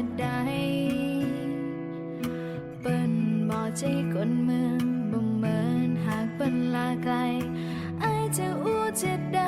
ะได้เปิ้นบ่ใจคนเมืองบ่เหมือนหากเปิ้นลาไกลอายจะอู้จะได้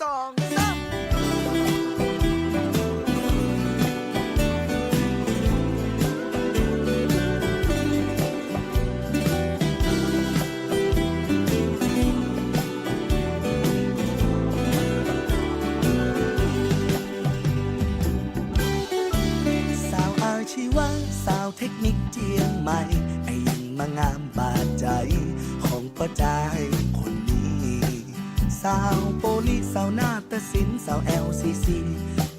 สองสามสาวอาชีวะสาวเทคนิคเจียงใหม่ ซีซี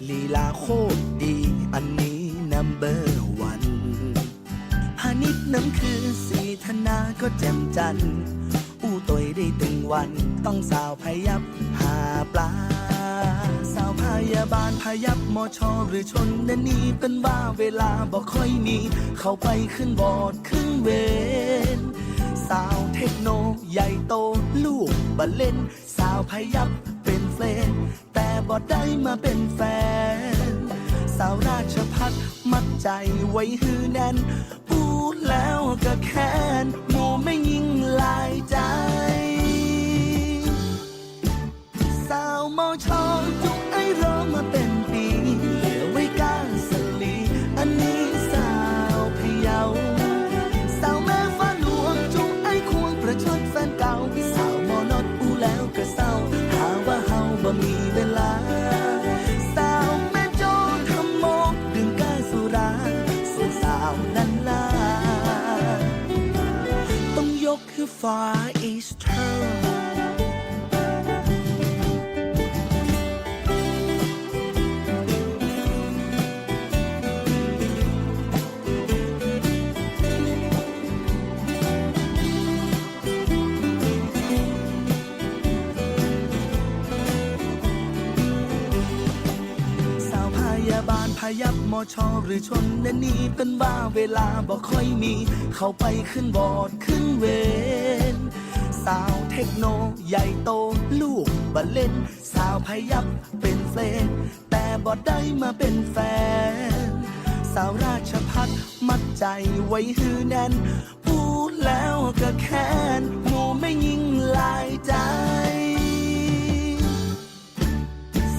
ลีลาโคตรดี อันนี้นัมเบอร์วันพานิชน้ำคือสีธนาก็แจ่มจัน อู้ตวยได้ตึงวัน ต้องสาวพยับหาปลา สาวพยาบาลพยับมอชอหรือชนนันนี่เป็นว่าเวลาบอกค่อยมี เข้าไปขึ้นบอดขึ้นเวนสาวเทคโนใหญ่โตลูกบัลเล่น สาวพยับเป็น ลง แต่บ่ได้มาเป็นแฟน สาวราชพัฒมัดใจไว้หือแน่น พูดแล้วก็แค้นโมไม่ยิ่งลายใจ สาวมอชอง far. บาลพายับมอชอหรือชนนันนี้เป็นว่าเวลาบอกค่อยมี เข้าไปขึ้นบอร์ดขึ้นเวนสาวเทคโนใหญ่โตลูกบัลเล่น สาวพายับเป็นเฟนแต่บอดได้มาเป็นแฟน สาวราชพัฒมัดใจไว้หื้อแน่น พูดแล้วก็แค้นหมูไม่ยิงลายใจ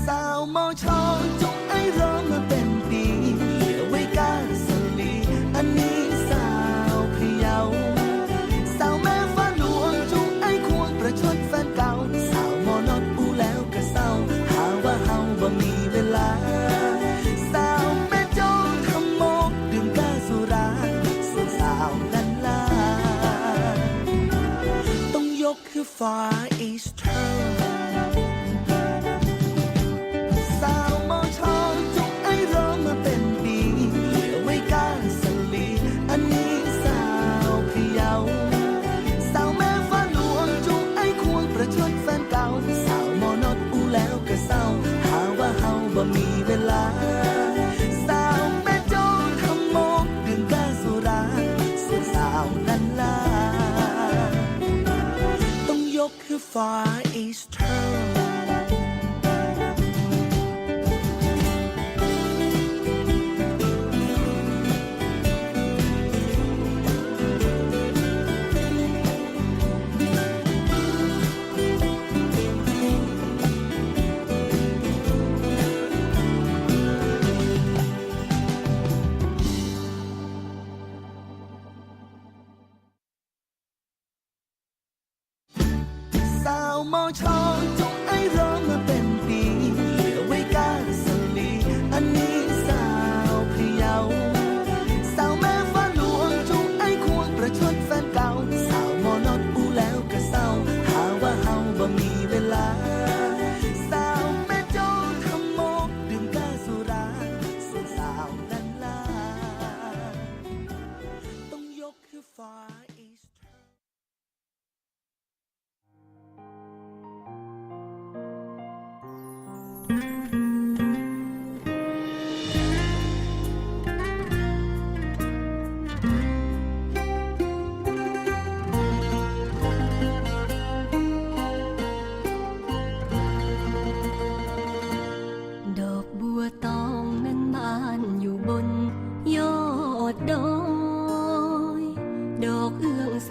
สาวมอชอ่มีเวลา สาวแม่โจ้ทำโมกดื่มกาสุรานสาวนั้นลา ต้องยกคือฝ่าย ยกคือฟ้า East Turn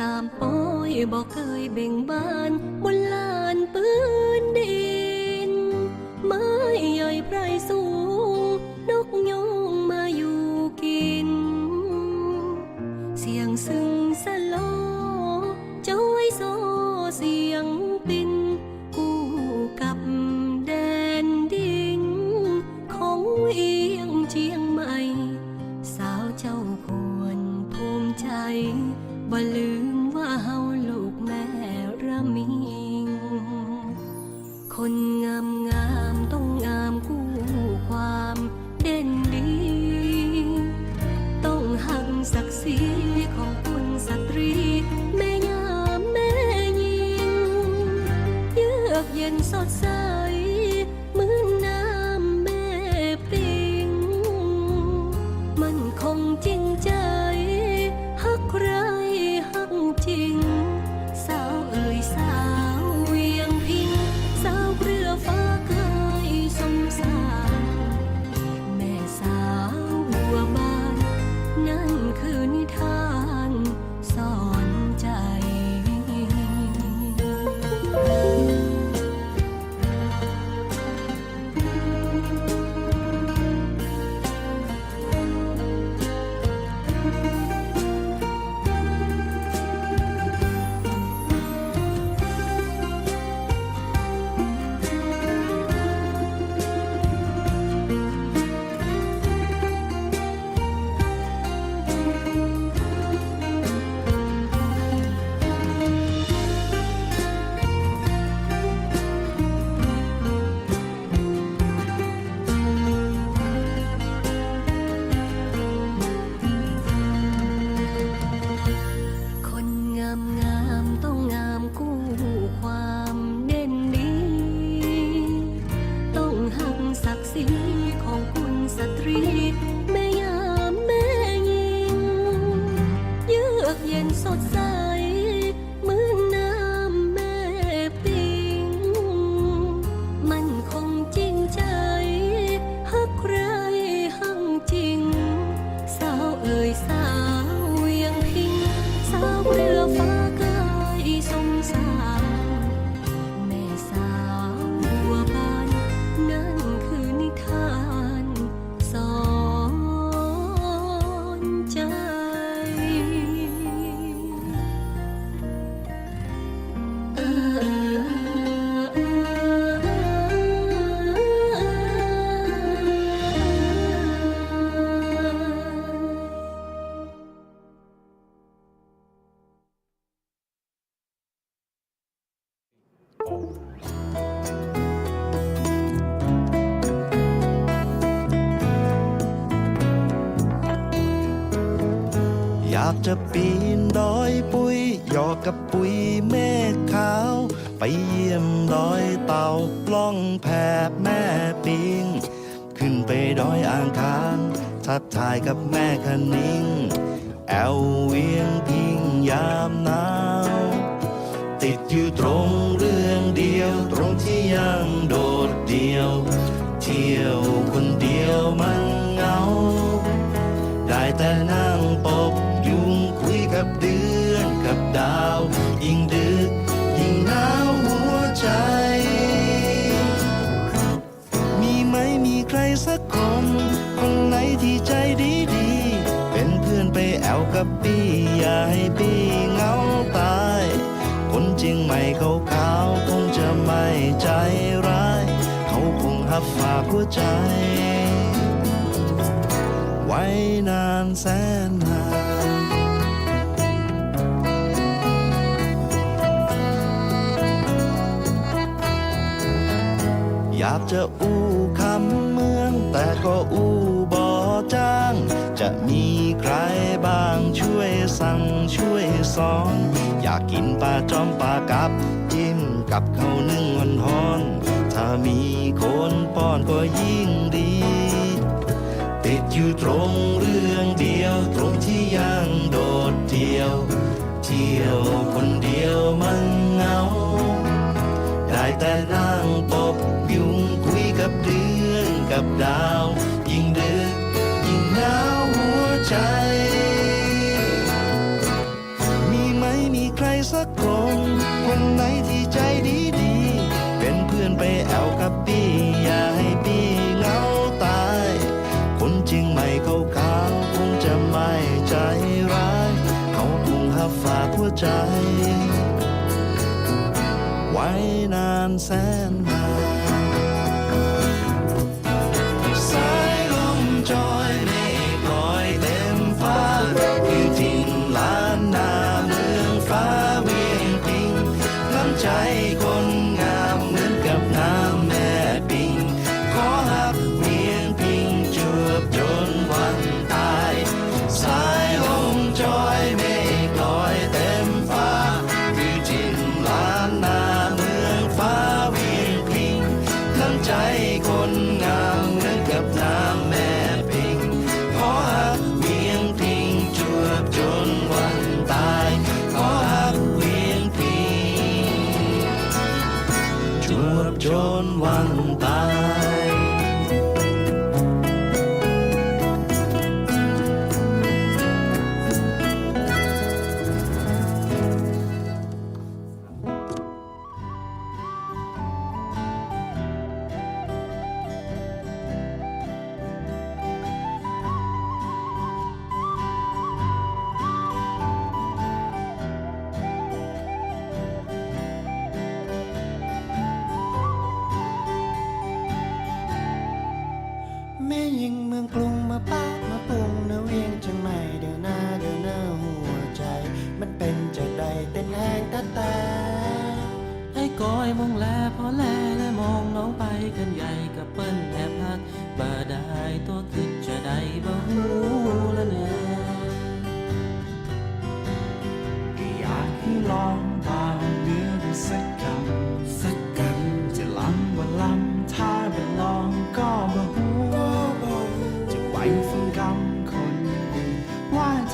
ามป้อยบอกเคยเบ่งบานบนลานปืนดินไม้ใหญ่ไพรสูง นกยงมาอยู่กิน เสียงซึ้งาวติดอยู่ตรงเรื่องเดียว ตรงที่ยังโดดเดียว เที่ยวคนเดียวมันเหงา ได้แต่นั่งปบยุงคุยกับเดือนกับดาว ยิ่งดึก ยิ่งหนาวหัวใจ มีไหมมีใครสักคน คนไหนที่ใจดีดี เป็นเพื่อนไปแอวกับปี้อย่าให้ปี้ เขาขาวคงจะไม่ใจร้าย เขาคงหับฝากหัวใจ ไว้นานแสนนานอยากจะอู้คำเมือง แต่ก็อู้บ่จ้าง จะมีใครบ้างช่วยสั่งช่วยสอนากกินปลาจอมปลากับ จิ้มกับข้าวนึ่งวันทอน ถ้ามีคนป้อนก็ยิ่งดี ติดอยู่ตรงเรื่องเดียว ตรงที่ยังโดดเดียว เที่ยวคนเดียวมันเหงา ได้แต่นั่งปบยุงคุยกับเดือนกับดาว ยิ่งดึกยิ่งหนาวหัวใจ ครสักคนคนไหนที่ใจดีดีเป็นเพื่อนไปแอวกับปี้อย่าให้ปี้เหงาตาย คนจริงไม่เขาขาวคงจะไม่ใจร้าย เขาคงหับฝากหัวใจ ไว้นานแสน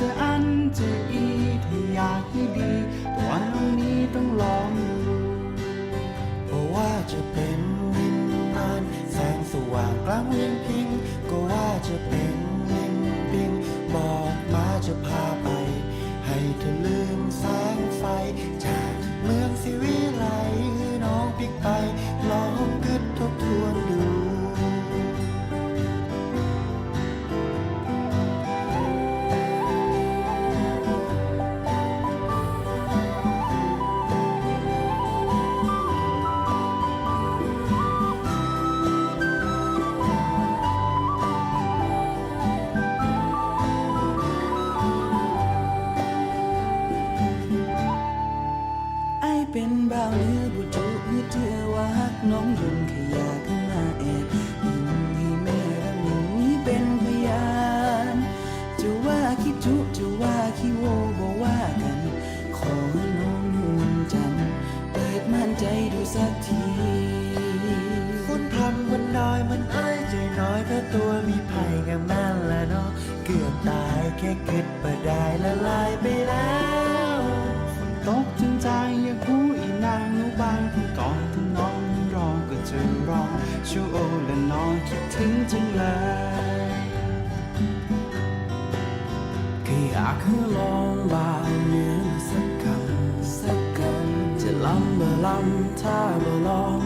ฟัง ละลายไปแล้วฝนตกถึงใจอยากหูอีนางนูบางที่กอนที่น้องรอก็จะรอชูโอและน้องคิดถึงจังเลยก็อยากให้ลองบางเนื้อสักคำสักคำจะล้ำเมื่อลำถ้าเมื่อลอง